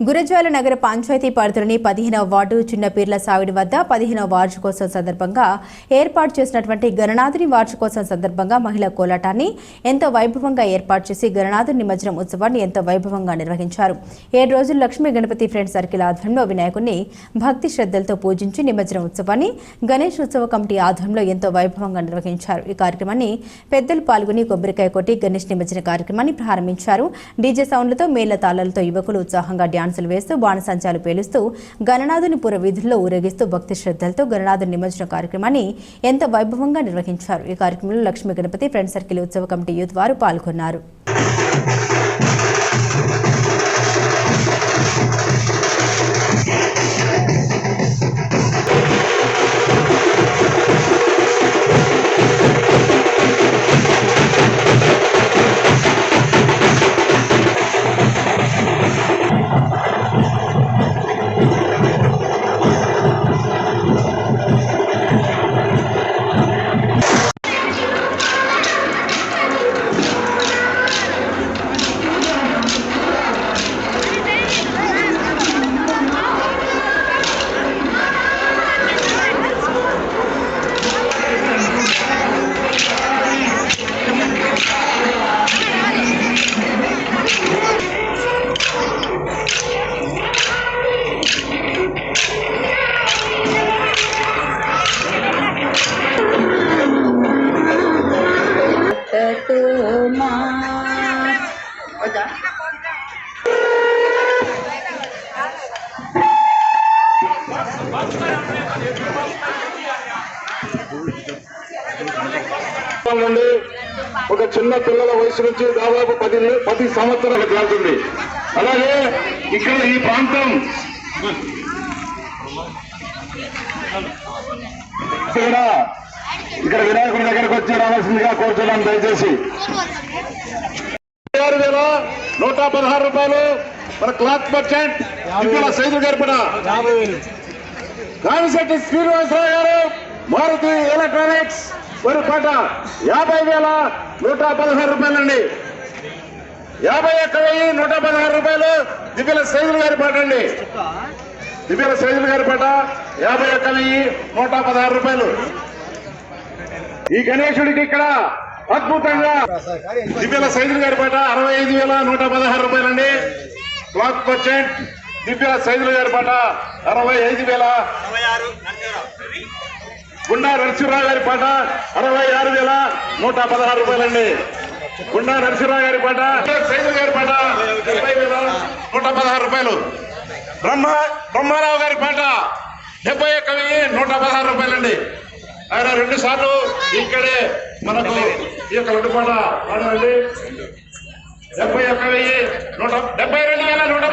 గురజాల నగర పంచాయతీ పరిధిలోని పదిహేనవ వార్డు చిన్నపీర్ల సావిడి వద్ద పదిహేనవ వార్షికోత్సవం సందర్భంగా ఏర్పాటు చేసినటువంటి గణనాథుని వార్షికోత్సవం సందర్భంగా మహిళా కోలాటాన్ని ఎంతో వైభవంగా ఏర్పాటు చేసి గణనాథుని నిమజ్జనం ఉత్సవాన్ని ఎంతో వైభవంగా నిర్వహించారు. ఏడు రోజులు లక్ష్మీ గణపతి ఫ్రెండ్స్ సర్కిల్ ఆధ్వర్యంలో వినాయకుడిని భక్తి శ్రద్ధలతో పూజించి నిమజ్జనం ఉత్సవాన్ని గణేష్ ఉత్సవ కమిటీ ఆధ్వర్యంలో ఎంతో వైభవంగా నిర్వహించారు. ఈ కార్యక్రమాన్ని పెద్దలు పాల్గొని కొబ్బరికాయ కొట్టి గణేష్ నిమజ్జన కార్యక్రమాన్ని ప్రారంభించారు. డీజే సౌండ్లతో మేళ్ళ తాళాలతో యువకులు ఉత్సాహంగా డ్యాన్సులు వేస్తూ బాణసంచాలు పేలుస్తూ గణనాథుని పుర వీధుల్లో ఊరేగిస్తూ భక్తి శ్రద్ధలతో గణనాథుని నిమజ్జన కార్యక్రమాన్ని ఎంత వైభవంగా నిర్వహించారు. ఈ కార్యక్రమంలో లక్ష్మీ గణపతి ఫ్రెండ్ సర్కిల్ ఉత్సవ కమిటీ యూత్ వారు పాల్గొన్నారు. సంవత్సరాల నుండి ఒక చిన్న పిల్లల వయసు నుంచి దాదాపు పది పది సంవత్సరాలు వెళ్తుంది అలాగే ఇక్కడ ఈ ప్రాంతం ఇక్కడ ఇక్కడ వినాయకుడి దగ్గరకు వచ్చి రావాల్సిందిగా కోరుతున్నాను దయచేసి. ఆరు వేల నూట పదహారు రూపాయలు మన క్లాత్ మర్చెంట్ ఇందులో సైజు గర్పణ కామిశెట్టి శ్రీనివాసరావు గారు మారుతి ఎలక్ట్రానిక్స్ ఒక పాట యాభై వేల నూట పదహారు రూపాయలండి. యాభై ఒక్క వెయ్యి నూట పదహారు రూపాయలు దివ్యల సైజులు గారి పాట అండి. దివ్యల సైజులు గారి పాట యాభై ఒక్క వెయ్యి నూట పదహారు రూపాయలు. ఈ గణేశుడికి ఇక్కడ అద్భుతంగా దివ్యల సైదులు గారి పాట అరవై ఐదు వేల నూట పదహారు రూపాయలండి. క్లాత్ పర్చెంట్ దివ్యల సైదులు గారి పాట అరవై ఐదు వేల. గుండా నరసింహరావు గారి పాట అరవై ఆరు వేల నూట పదహారు రూపాయలండి. గుండా నరసింహరావు గారి పాట సైదులు గారి పాట డెబ్బై వేల నూట పదహారు రూపాయలు. బ్రహ్మ బ్రహ్మారావు గారి పాట డెబ్బై ఒక్క వెయ్యి నూట పదహారు రూపాయలండి. ఆయన రెండు సార్లు ఇక్కడే మనకు ఈ యొక్క రెండు పాట డెబ్బై ఒక్క వెయ్యి నూట డెబ్బై రెండు వేల నూట